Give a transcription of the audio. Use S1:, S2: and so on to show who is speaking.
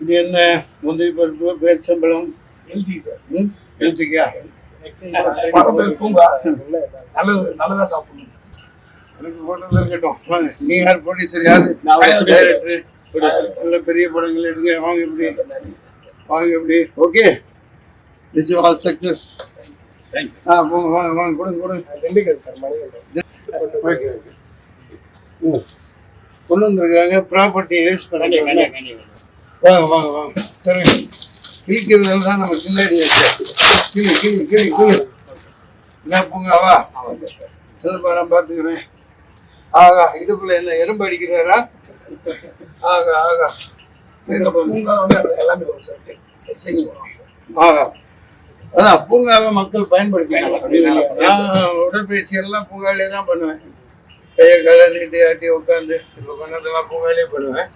S1: இது என்ன? முந்தைய பருப்பு பேச்சம்பழம்
S2: ஹெல்தி சார்
S1: ம்? எடுத்துக்கியா
S2: பரம்பரை பூங்கா. நல்லது நல்லதா சாப்பிடணும்.
S1: எனக்கு போட்டது இருக்கட்டும். வாங்க. நீ யார் ப்ரொடியூசர் யாரு? டைரக்டர் நல்ல பெரிய படங்கள் எடுங்க. வாங்க இப்படி வாங்க இப்படி ஓகே திஸ் ஆல் சக்சஸ் ஆ போங்க வாங்க வாங்க கொடுங்க கொடுங்க. கொண்டு வந்திருக்காங்க. ப்ராப்பர்ட்டி யூஸ் பண்ணுறாங்க வாங்க வாங்க வாங்க. சரி கிழிக்கிறதுல தான் நம்ம கில்லாடி கிளி கிளி கிளி கிளி. என்ன பூங்காவா
S2: ஆமாம் சார் சார்
S1: சிலப்பா நான் பார்த்துக்கிறேன். ஆகா இடுப்புல என்ன எறும்பு அடிக்கிறாரா? ஆகா ஆகா. ஆகா. அதான் பூங்காவை மக்கள் பயன்படுத்திக்கலாம் நான் உடற்பயிற்சி எல்லாம் பூங்காவிலே தான் பண்ணுவேன். கையை கலை நீட்டி ஆட்டி உட்காந்து இப்போ பண்ணதெல்லாம் பூங்காவிலே பண்ணுவேன்.